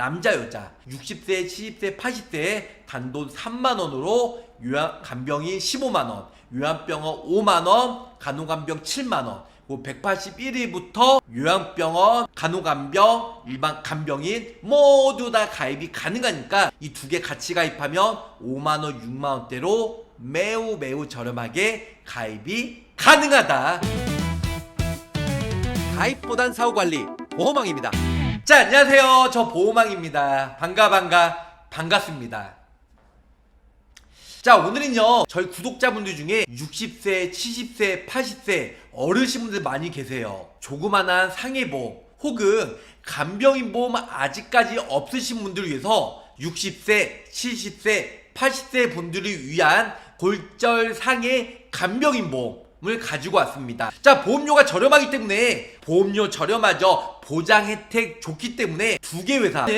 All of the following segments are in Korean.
남자 여자 60세, 70세, 80세에 단돈 3만 원으로 요양 간병인 15만 원, 요양병원 5만 원, 간호간병 7만 원. 181일부터 요양병원, 간호간병, 일반 간병인 모두 다 가입이 가능하니까 이 두 개 같이 가입하면 5만원, 6만원대로 매우 매우 저렴하게 가입이 가능하다. 가입보단 사후관리 보호망입니다. 자, 안녕하세요. 저 보호망입니다. 반가, 반가, 반갑습니다. 자, 오늘은요, 저희 구독자분들 중에 60세, 70세, 80세 어르신분들 많이 계세요. 조그만한 상해보험 혹은 간병인 보험 아직까지 없으신 분들을 위해서 60세, 70세, 80세 분들을 위한 골절 상해 간병인 보험 을 가지고 왔습니다. 자, 보험료가 저렴하기 때문에 보험료 저렴하죠. 보장 혜택 좋기 때문에 두 개 회사는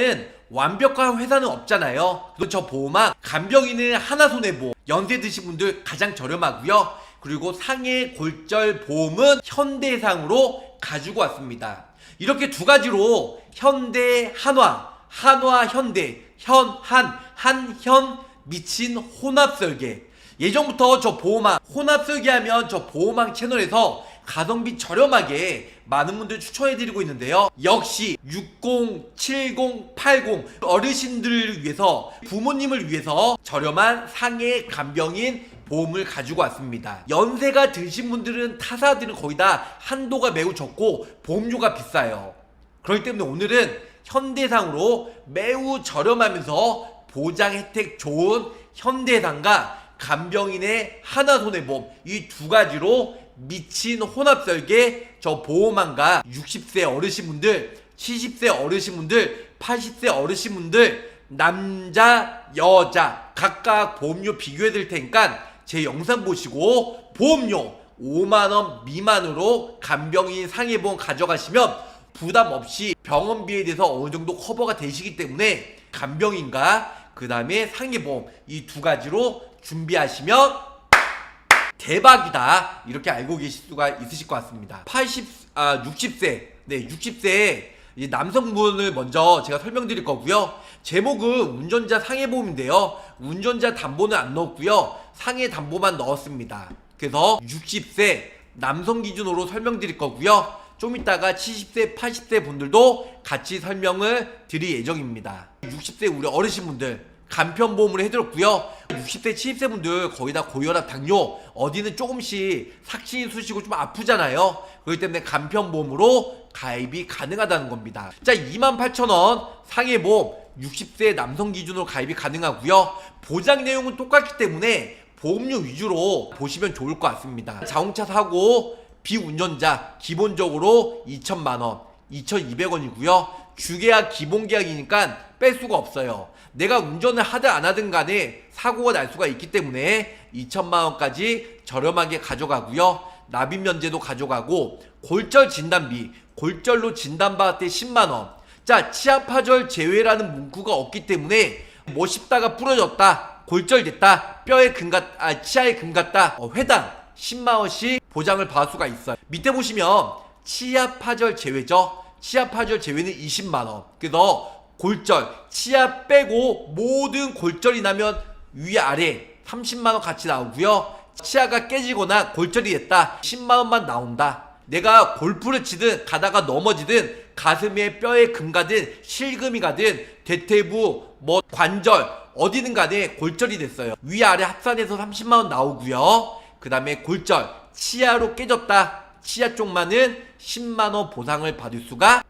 완벽한 회사는 없잖아요. 저 보험왕 간병인은 하나 손해보험 연세 드신 분들 가장 저렴하고요. 그리고 상해 골절 보험은 현대상으로 가지고 왔습니다. 이렇게 두 가지로 현대 한화, 한화 현대, 현한, 한현 미친 혼합 설계. 예전부터 저 보험왕 혼합 설계하면 저 보험왕 채널에서 가성비 저렴하게 많은 분들 추천해드리고 있는데요. 역시 60, 70, 80 어르신들을 위해서 부모님을 위해서 저렴한 상해 간병인 보험을 가지고 왔습니다. 연세가 드신 분들은 타사들은 거의 다 한도가 매우 적고 보험료가 비싸요. 그렇기 때문에 오늘은 현대상으로 매우 저렴하면서 보장 혜택 좋은 현대상과 간병인의 하나 손해보험 이 두 가지로 미친 혼합 설계 저 보험왕과 60세 어르신분들 70세 어르신분들 80세 어르신분들 남자 여자 각각 보험료 비교해 드릴 테니까 제 영상 보시고 보험료 5만원 미만으로 간병인 상해보험 가져가시면 부담 없이 병원비에 대해서 어느 정도 커버가 되시기 때문에 간병인과 그 다음에 상해보험 이 두 가지로 준비하시면 대박이다. 이렇게 알고 계실 수가 있으실 것 같습니다. 80, 아 60세. 네 60세. 이 남성분을 먼저 제가 설명드릴 거고요. 제목은 운전자 상해보험인데요. 운전자 담보는 안 넣었고요. 상해 담보만 넣었습니다. 그래서 60세 남성 기준으로 설명드릴 거고요. 좀 이따가 70세 80세 분들도 같이 설명을 드릴 예정입니다 60세 우리 어르신분들 간편보험을 해드렸고요. 60세 70세 분들 거의 다 고혈압 당뇨 어디는 조금씩 삭신이 쑤시고 좀 아프잖아요. 그렇기 때문에 간편보험으로 가입이 가능하다는 겁니다. 자 28,000원 상해보험 60세 남성 기준으로 가입이 가능하고요. 보장 내용은 똑같기 때문에 보험료 위주로 보시면 좋을 것 같습니다. 자동차 사고 비운전자 기본적으로 2천만원 2,200원이고요 주계약 기본 계약이니까 뺄 수가 없어요 내가 운전을 하든 안 하든 간에 사고가 날 수가 있기 때문에 2천만 원까지 저렴하게 가져가고요. 납입 면제도 가져가고 골절 진단비, 골절로 진단받을 때 10만 원. 자, 치아 파절 제외라는 문구가 없기 때문에 뭐 씹다가 부러졌다, 골절됐다, 뼈에 금 갔, 아 치아에 금 갔다, 어, 회당 10만 원씩 보장을 받을 수가 있어요. 밑에 보시면 치아 파절 제외죠. 치아 파절 제외는 20만 원. 그래서 골절, 치아 빼고 모든 골절이 나면 위아래 30만 원 같이 나오고요. 치아가 깨지거나 골절이 됐다. 10만 원만 나온다. 내가 골프를 치든 가다가 넘어지든 가슴에 뼈에 금 가든 실금이 가든 대퇴부 뭐 관절 어디든 간에 골절이 됐어요. 위아래 합산해서 30만 원 나오고요. 그 다음에 골절 치아로 깨졌다. 치아 쪽만은 10만원 보상을 받을 수가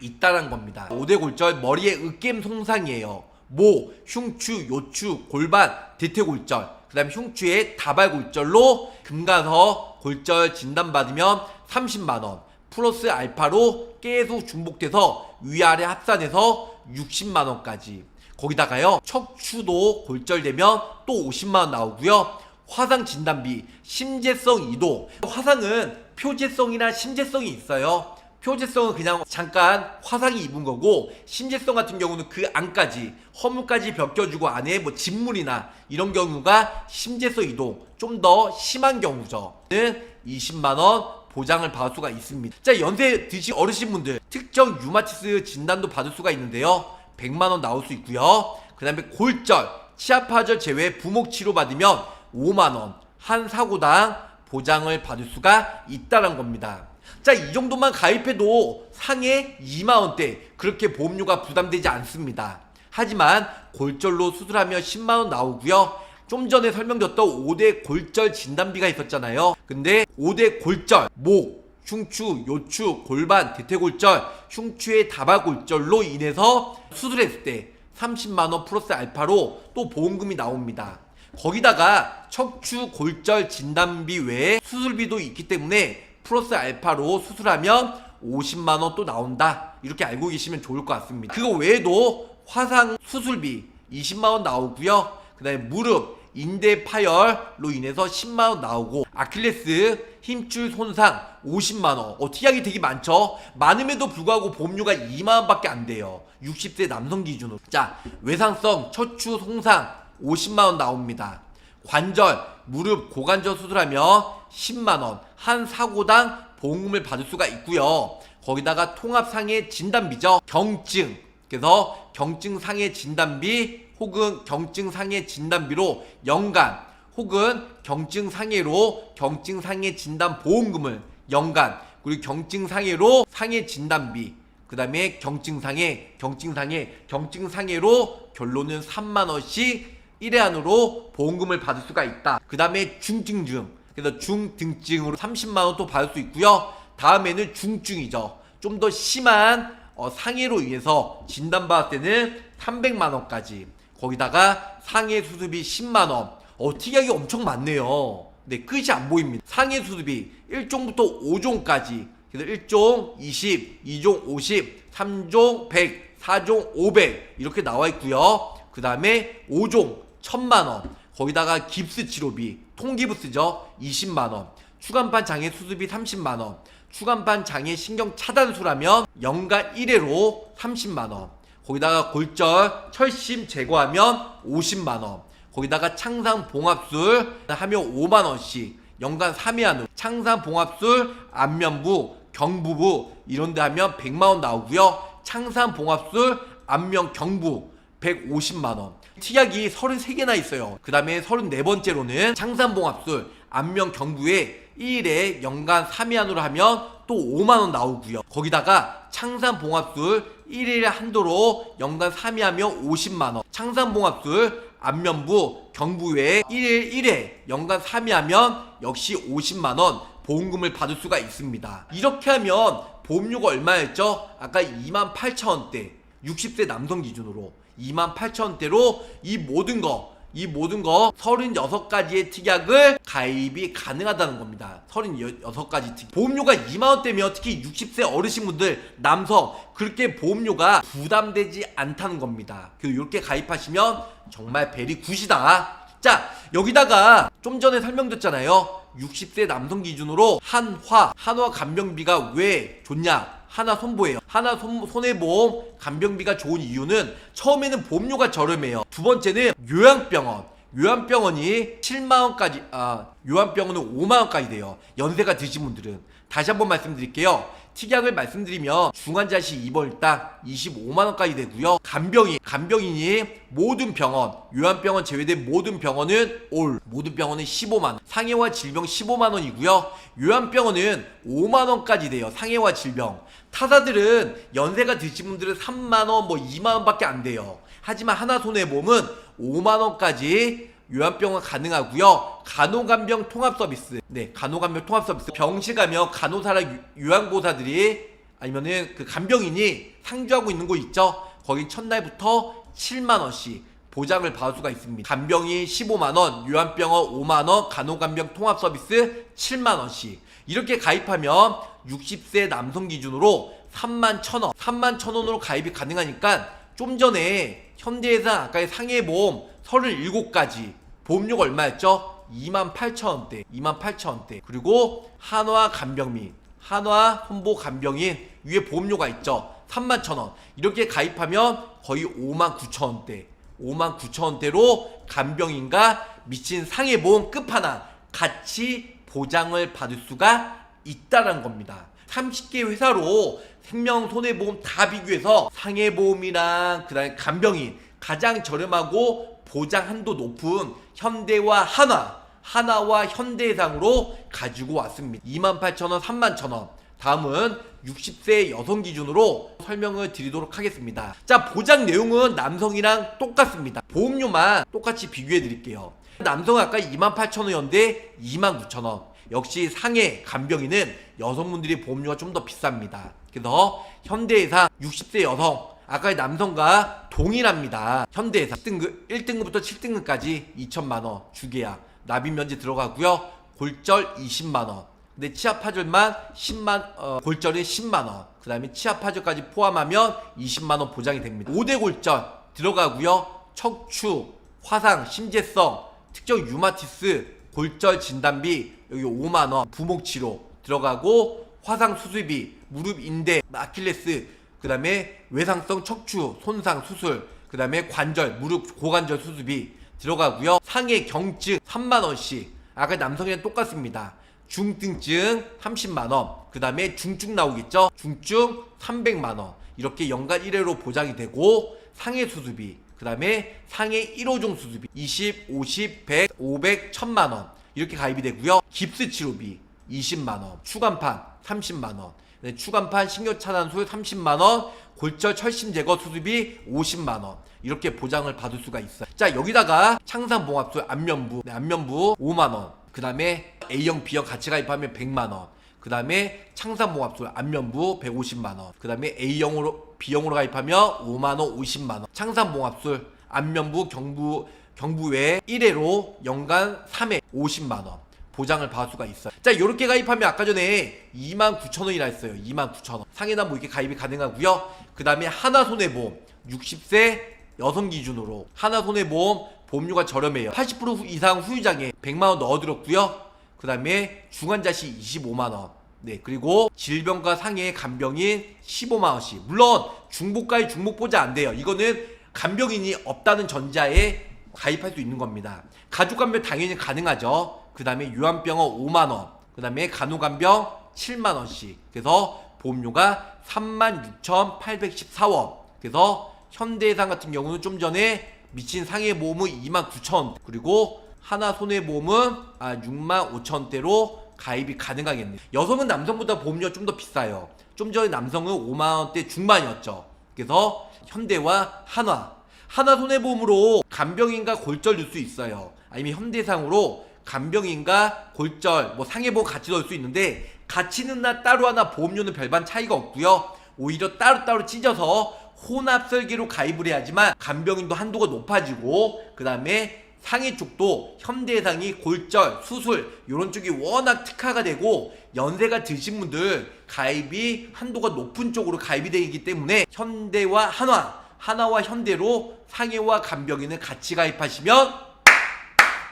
있다는 겁니다. 5대 골절 머리에 으깸 손상이에요. 모, 흉추, 요추, 골반, 대퇴골절, 그 다음 흉추에 다발골절로 금가서 골절 진단받으면 30만원, 플러스 알파로 계속 중복돼서 위아래 합산해서 60만원까지. 거기다가요, 척추도 골절되면 또 50만원 나오고요. 화상 진단비, 심재성 이동. 화상은 표재성이나 심재성이 있어요. 표재성은 그냥 잠깐 화상이 입은 거고 심재성 같은 경우는 그 안까지 허물까지 벗겨주고 안에 뭐 진물이나 이런 경우가 심재성 이동 좀 더 심한 경우죠. 는 20만 원 보장을 받을 수가 있습니다. 자, 연세 드신 어르신분들 특정 유마티스 진단도 받을 수가 있는데요. 100만 원 나올 수 있고요. 그 다음에 골절, 치아파절 제외 부목 치료 받으면 5만 원 한 사고당 보장을 받을 수가 있다는 겁니다. 자, 이 정도만 가입해도 상해 2만 원대 그렇게 보험료가 부담되지 않습니다. 하지만 골절로 수술하면 10만 원 나오고요. 좀 전에 설명드렸던 5대 골절 진단비가 있었잖아요. 근데 5대 골절, 목, 흉추, 요추, 골반, 대퇴골절, 흉추의 다발골절로 인해서 수술했을 때 30만 원 플러스 알파로 또 보험금이 나옵니다. 거기다가 척추 골절 진단비 외에 수술비도 있기 때문에 플러스 알파로 수술하면 50만 원 또 나온다. 이렇게 알고 계시면 좋을 것 같습니다. 그거 외에도 화상 수술비 20만 원 나오고요. 그 다음에 무릎 인대 파열로 인해서 10만 원 나오고 아킬레스 힘줄 손상 50만 원. 어, 특약이 되게 많죠. 많음에도 불구하고 보험료가 2만 원밖에 안 돼요. 60세 남성 기준으로. 자, 외상성 척추 손상 50만 원 나옵니다. 관절, 무릎, 고관절 수술하면 10만 원. 한 사고당 보험금을 받을 수가 있고요. 거기다가 통합상해 진단비죠. 경증. 그래서 경증 상해 진단비 혹은 경증 상해 진단비로 연간 혹은 경증 상해로 경증 상해 진단 보험금을 연간 그리고 경증 상해로 상해 진단비 그 다음에 경증 상해 경증 상해 경증 상해로 결론은 3만 원씩 1회 안으로 보험금을 받을 수가 있다. 그 다음에 중증증 그래서 중등증으로 30만 원 또 받을 수 있고요. 다음에는 중증이죠. 좀 더 심한 어, 상해로 인해서 진단받을 때는 300만 원까지 거기다가 상해 수술비 10만 원. 어, 특약이 엄청 많네요. 네, 끝이 안 보입니다. 상해 수술비 1종부터 5종까지. 그래서 1종 20, 2종 50, 3종 100, 4종 500 이렇게 나와 있고요. 그 다음에 5종 1000만 원. 거기다가 깁스 치료비, 통기부스죠. 20만 원. 추간판 장애 수술비 30만 원. 추간판 장애 신경 차단수라면 연간 1회로 30만 원. 거기다가 골절, 철심 제거하면 50만 원. 거기다가 창상 봉합술 하면 5만 원씩 연간 3회 한으로 창상 봉합술 안면부, 경부부 이런 데 하면 100만 원 나오고요. 창상 봉합술 안면 경부 150만 원. 특약이 33개나 있어요. 그 다음에 34번째로는 창산봉 합술 안면 경부에 1회 연간 3회 안으로 하면 또 5만원 나오고요. 거기다가 창산봉합술 1일 한도로 연간 3회 하면 50만원. 창산봉합술 안면부 경부에 1일 1회 연간 3회 하면 역시 50만원 보험금을 받을 수가 있습니다. 이렇게 하면 보험료가 얼마였죠? 아까 2만 8천 원대 60세 남성 기준으로 2만 8천 원대로 이 모든 거, 이 모든 거 36가지의 특약을 가입이 가능하다는 겁니다. 36가지 특약. 보험료가 2만 원대면 특히 60세 어르신분들 남성 그렇게 보험료가 부담되지 않다는 겁니다. 그 이렇게 가입하시면 정말 베리 굿이다. 자, 여기다가 좀 전에 설명드렸잖아요. 60세 남성 기준으로 한화, 한화 간병비가 왜 좋냐? 하나 손보예요. 하나 손, 손해보험 간병비가 좋은 이유는 처음에는 보험료가 저렴해요. 두 번째는 요양병원. 요양병원이 7만원까지, 아, 요양병원은 5만원까지 돼요. 연세가 드신 분들은. 다시 한번 말씀드릴게요. 특약을 말씀드리면 중환자시 입원일당 25만원까지 되고요. 간병인, 간병인이 모든 병원, 요양병원 제외된 모든 병원은 올, 모든 병원은 15만원, 상해와 질병 15만원이고요. 요양병원은 5만원까지 돼요. 상해와 질병. 타사들은 연세가 드신 분들은 3만원, 뭐 2만원밖에 안 돼요. 하지만 하나손해보험은 5만원까지 요양병원 가능하고요. 간호간병 통합 서비스. 네, 간호간병 통합 서비스. 병실 가면 간호사랑 요- 요양보호사들이 아니면은 그 간병인이 상주하고 있는 곳 있죠. 거기 첫날부터 7만 원씩 보장을 받을 수가 있습니다. 간병인 15만 원, 요양병원 5만 원, 간호간병 통합 서비스 7만 원씩. 이렇게 가입하면 60세 남성 기준으로 3만 1천 원, 3만 1천 원으로 가입이 가능하니까 좀 전에 현대해상 아까의 상해보험 37가지 보험료가 얼마였죠? 2만 8천 원대, 2만 8천 원대. 그리고 한화 간병민, 한화 혼보 간병인 위에 보험료가 있죠. 3만 천 원. 이렇게 가입하면 거의 5만 9천 원대. 5만 9천 원대로 간병인과 미친 상해보험 끝판왕 같이 보장을 받을 수가 있다는 겁니다. 30개 회사로 생명 손해보험 다 비교해서 상해보험이랑 그다음에 간병인 가장 저렴하고 보장 한도 높은 현대와 한화 하나와 현대해상으로 가지고 왔습니다. 28,000원, 31,000원. 다음은 60세 여성 기준으로 설명을 드리도록 하겠습니다. 자, 보장 내용은 남성이랑 똑같습니다. 보험료만 똑같이 비교해 드릴게요. 남성은 아까 28,000원이었는데 29,000원. 역시 상해 간병인은 여성분들이 보험료가 좀 더 비쌉니다. 그래서 현대해상 60세 여성 아까 의 남성과 동일합니다. 현대해상 1등급, 1등급부터 7등급까지 2천만 원 주계약 납입 면제 들어가고요. 골절 20만 원. 근데 치아 파절만 10만 어, 골절은 10만 원. 그다음에 치아 파절까지 포함하면 20만 원 보장이 됩니다. 5대 골절 들어가고요. 척추, 화상, 심재성, 특정 유마티스, 골절 진단비 여기 5만 원, 부목 치료 들어가고 화상 수술비, 무릎 인대, 아킬레스, 그 다음에 외상성 척추 손상 수술, 그 다음에 관절, 무릎 고관절 수술비 들어가고요. 상해 경증 3만 원씩. 아까 남성이랑 똑같습니다. 중등증 30만 원. 그 다음에 중증 나오겠죠? 중증 300만 원. 이렇게 연간 1회로 보장이 되고 상해 수술비, 그 다음에 상해 1호종 수술비 20, 50, 100, 500, 1000만 원. 이렇게 가입이 되고요. 깁스 치료비 20만 원, 추간판 30만 원. 네, 추간판 신경 차단 소요 30만 원, 골절 철심 제거 수술비 50만 원. 이렇게 보장을 받을 수가 있어요. 자, 여기다가 창산봉합소 안면부, 네, 안면부 5만 원. 그 다음에 A형, B형 같이 가입하면 100만 원. 그 다음에 창산봉합소 안면부 150만 원. 그 다음에 A형으로 B형으로 가입하면 5만 원, 50만 원. 창산봉합술 안면부 경부 경부 외에 1회로 연간 3회 50만 원. 보장을 받을 수가 있어요. 자, 이렇게 가입하면 아까 전에 29,000원이라 했어요. 29,000원. 상해나 뭐 이렇게 가입이 가능하고요. 그 다음에 하나손해보험 60세 여성 기준으로 하나손해보험 보험료가 저렴해요. 80% 후- 이상 후유장에 100만 원 넣어들었고요. 그 다음에 중환자시 25만 원. 네, 그리고 질병과 상해 간병인 15만 원씩. 물론 중복가입 중복보자 안 돼요. 이거는 간병인이 없다는 전자에 가입할 수 있는 겁니다. 가족 간병 당연히 가능하죠. 그 다음에 유한병원 5만 원. 그 다음에 간호간병 7만 원씩. 그래서 보험료가 36,814원. 그래서 현대해상 같은 경우는 좀 전에 미친 상해보험은 29,000원. 그리고 하나 손해보험은 아 65,000원대로 가입이 가능하겠네요. 여성은 남성보다 보험료가 좀 더 비싸요. 좀 전에 남성은 5만원대 중반이었죠. 그래서 현대와 한화. 하나 손해보험으로 간병인과 골절 넣을 수 있어요. 아니면 현대상으로 간병인과 골절, 뭐 상해보험 같이 넣을 수 있는데 같이 넣나 따로 하나 보험료는 별반 차이가 없고요. 오히려 따로따로 찢어서 혼합 설계로 가입을 해야지만 간병인도 한도가 높아지고 그 다음에 상해 쪽도 현대해상이 골절, 수술 이런 쪽이 워낙 특화가 되고 연세가 드신 분들 가입이 한도가 높은 쪽으로 가입이 되기 때문에 현대와 한화, 하나와 현대로 상해와 간병인을 같이 가입하시면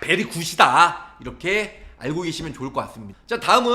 베리 굿이다. 이렇게 알고 계시면 좋을 것 같습니다. 자 다음은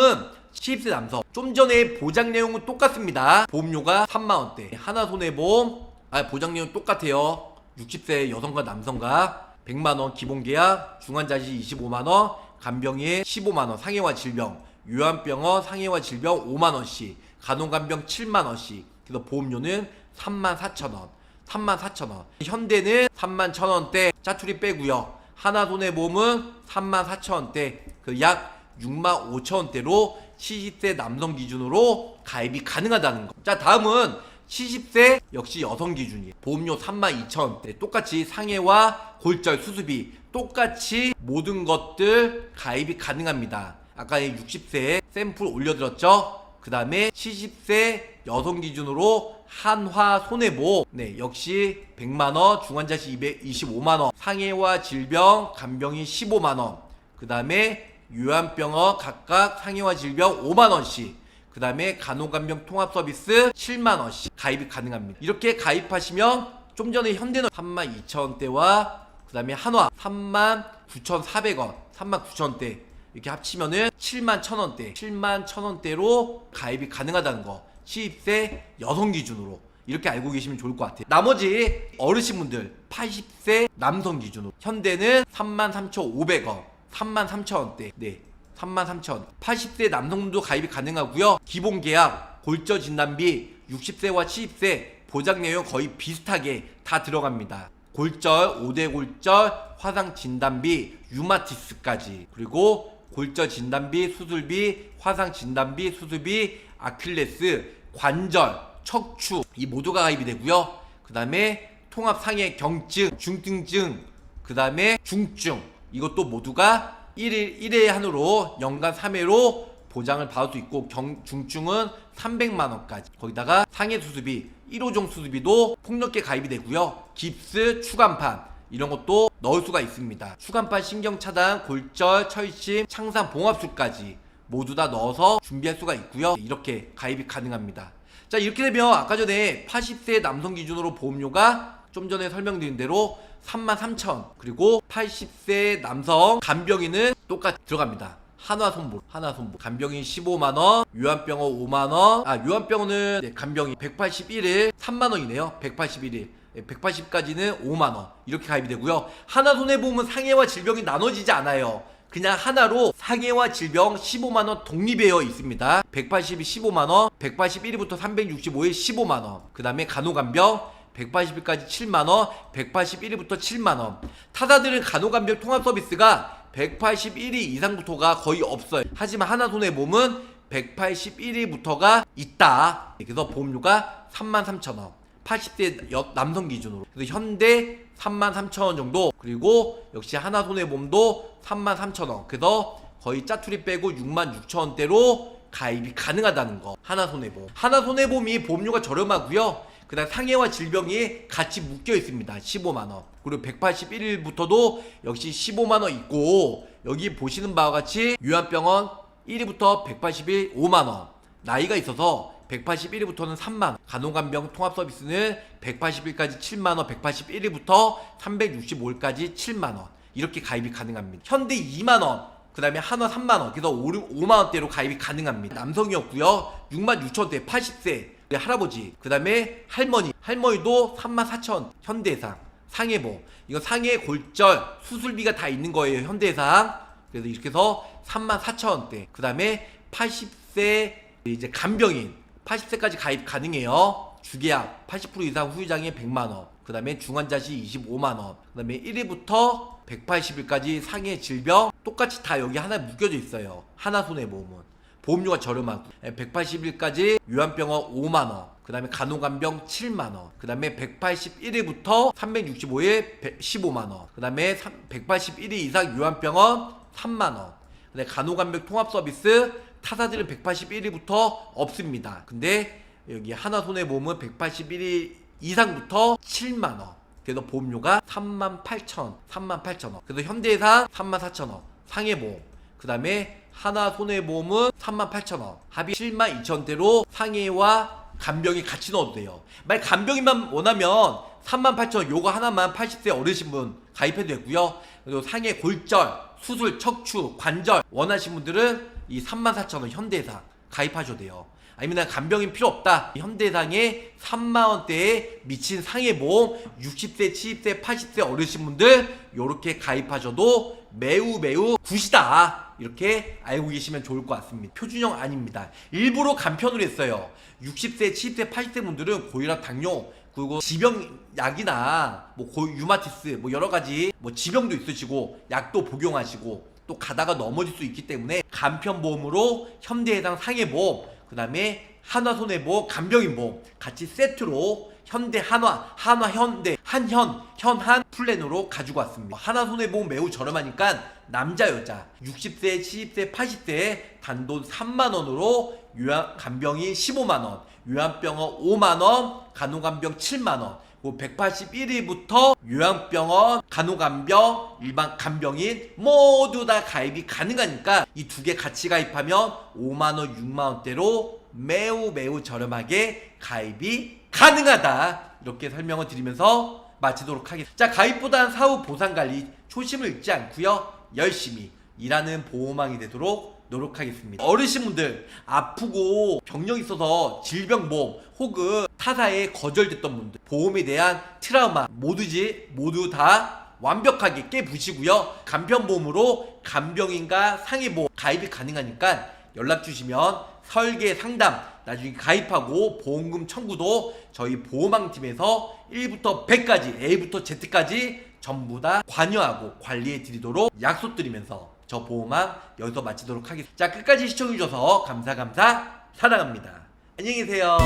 10세 남성. 좀 전에 보장 내용은 똑같습니다. 보험료가 3만원대. 하나손해보험. 아 보장 내용 똑같아요. 60세 여성과 남성과 100만원 기본계약. 중환자시 25만원. 간병인 15만원. 상해와 질병. 요한병원 상해와 질병 5만원씩. 간호간병 7만원씩. 그래서 보험료는 34,000원. 34,000원. 현대는 31,000원대. 짜투리 빼고요 하나손해보험은 34,000원대 그 약 65,000원대로 70세 남성 기준으로 가입이 가능하다는 거. 자, 다음은 70세 역시 여성 기준이에요. 보험료 32,000원대. 똑같이 상해와 골절 수술비 똑같이 모든 것들 가입이 가능합니다. 아까 60세에 샘플 올려드렸죠? 그 다음에 70세 여성 기준으로 한화 손해보험 네 역시 100만원 중환자시 225만원 상해와 질병 간병인 15만원. 그 다음에 요한병원 각각 상해와 질병 5만원씩. 그 다음에 간호간병 통합서비스 7만원씩 가입이 가능합니다. 이렇게 가입하시면 좀 전에 현대는 32,000원대와 그 다음에 한화 39,400원 39,000원대 이렇게 합치면은 7만 1,000원대 7만 1,000원대로 가입이 가능하다는 거 시입세 여성 기준으로 이렇게 알고 계시면 좋을 것 같아요 나머지 어르신분들 80세 남성 기준으로 현대는 33,500원 33,000원대 네 33,000. 80세 남성도 가입이 가능하고요. 기본 계약, 골저 진단비, 60세와 70세 보장 내용 거의 비슷하게 다 들어갑니다. 골절, 5대 골절, 화상 진단비, 유마티스까지. 그리고 골절 진단비, 수술비, 화상 진단비, 수술비, 아킬레스, 관절, 척추 이 모두가 가입이 되고요. 그 다음에 통합 상해 경증, 중증증, 그 다음에 중증 이것도 모두가 1일 1회 한으로 연간 3회로 보장을 받을 수 있고 경, 중증은 300만 원까지 거기다가 상해 수술비 1호종 수술비도 폭넓게 가입이 되고요. 깁스, 추간판 이런 것도 넣을 수가 있습니다. 추간판 신경 차단, 골절, 철심, 창상 봉합술까지 모두 다 넣어서 준비할 수가 있고요. 이렇게 가입이 가능합니다. 자 이렇게 되면 아까 전에 80세 남성 기준으로 보험료가 좀 전에 설명드린 대로 33,000 그리고 80세 남성 간병인은 똑같이 들어갑니다. 한화 손보 한화 손보 간병인 15만 원 요한병원 5만 원 아 요한병원은 네, 간병인 181일 3만 원이네요 181일 180까지는 5만 원 이렇게 가입이 되고요 하나 손해보험은 상해와 질병이 나눠지지 않아요 그냥 하나로 상해와 질병 15만 원 독립되어 있습니다 180이 15만 원 181일부터 365일 15만 원 그 다음에 간호간병 180일까지 7만원, 181일부터 7만원. 타사들은 간호간병 통합 서비스가 181일 이상부터가 거의 없어요. 하지만 하나손해보험은 181일부터가 있다. 그래서 보험료가 33,000원. 80대 여- 남성 기준으로. 그래서 현대 33,000원 정도. 그리고 역시 하나 손해보험도 33,000원. 그래서 거의 짜투리 빼고 66,000원대로 가입이 가능하다는 거. 하나 손해보험. 하나 손해보험이 보험료가 저렴하고요. 그다음 상해와 질병이 같이 묶여 있습니다. 15만 원. 그리고 181일부터도 역시 15만 원 있고 여기 보시는 바와 같이 요한병원 1위부터 180일 5만 원. 나이가 있어서 181일부터는 3만 원. 간호간병 통합 서비스는 180일까지 7만 원, 181일부터 365일까지 7만 원. 이렇게 가입이 가능합니다. 현대 2만 원. 그 다음에 한화 3만원 그래서 5, 만원대로 가입이 가능합니다 남성이었고요 6만 6천원대 80세 할아버지 그 다음에 할머니 할머니도 3만 4천 현대상 상해보 이거 상해 골절 수술비가 다 있는 거예요 현대상 그래서 이렇게 해서 3만 4천원대 그 다음에 80세 이제 간병인 80세까지 가입 가능해요. 주계약 80% 이상 후유장애 100만원. 그 다음에 중환자시 25만원. 그 다음에 1위부터 180일까지 상해 질병. 똑같이 다 여기 하나에 묶여져 있어요. 하나 손해보험은. 보험료가 저렴하고 180일까지 요한병원 5만원. 그 다음에 간호간병 7만원. 그 다음에 181일부터 365일 15만원. 그 다음에 181일 이상 요한병원 3만원. 근데 간호간병 통합 서비스 타사들은 181일부터 없습니다. 근데 여기 하나손해 보험은 181일 이상부터 7만원 그래서 보험료가 3만 8천 3만 8천 원 그래서 현대해상 3만 4천 원 상해보험. 그 다음에 하나 손해보험은 3만 8천 원 합이 7만 2천 대로 상해와 간병이 같이 넣어도 돼요. 만약 간병이만 원하면 3만 8천 원 요거 하나만 80세 어르신 분 가입해도 되고요 그리고 상해 골절 수술 척추 관절 원하신 분들은 이 3만 4천 원 현대해상 가입하셔도 돼요 아니면 난 간병인 필요 없다. 현대상에 3만원대에 미친 상해보험 60세, 70세, 80세 어르신분들 요렇게 가입하셔도 매우 매우 굿이다. 이렇게 알고 계시면 좋을 것 같습니다. 표준형 아닙니다. 일부러 간편으로 했어요. 60세, 70세, 80세 분들은 고혈압, 당뇨, 그리고 지병 약이나 뭐 고, 유마티스 뭐 여러 가지 뭐 지병도 있으시고 약도 복용하시고 또 가다가 넘어질 수 있기 때문에 간편보험으로 현대해상 상해보험 그 다음에 한화손해보험 간병인보험 같이 세트로 현대 한화 한화 현대 한현 현한 플랜으로 가지고 왔습니다. 한화손해보험 매우 저렴하니까 남자 여자 60세 70세 80세 단돈 3만원으로 요양 간병인 15만원 요양병원 5만원 간호간병 7만원 181일부터 요양병원, 간호간병, 일반 간병인 모두 다 가입이 가능하니까 이 두 개 같이 가입하면 5만원, 6만원대로 매우 매우 저렴하게 가입이 가능하다. 이렇게 설명을 드리면서 마치도록 하겠습니다. 자, 가입보단 사후 보상관리 초심을 잃지 않고요 열심히 일하는 보호망이 되도록 노력하겠습니다. 어르신분들 아프고 병력 있어서 질병보험 혹은 타사에 거절됐던 분들 보험에 대한 트라우마 모두지 모두 다 완벽하게 깨부시고요. 간편보험으로 간병인과 상해보험 가입이 가능하니까 연락 주시면 설계 상담 나중에 가입하고 보험금 청구도 저희 보험왕팀에서 1부터 100까지 A부터 Z까지 전부 다 관여하고 관리해 드리도록 약속드리면서 저 보험왕 여기서 마치도록 하겠습니다. 자 끝까지 시청해 주셔서 감사 감사 사랑합니다. 안녕히 계세요.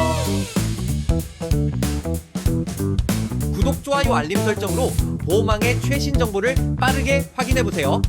구독, 좋아요, 알림 설정으로 보험왕의 최신 정보를 빠르게 확인해 보세요.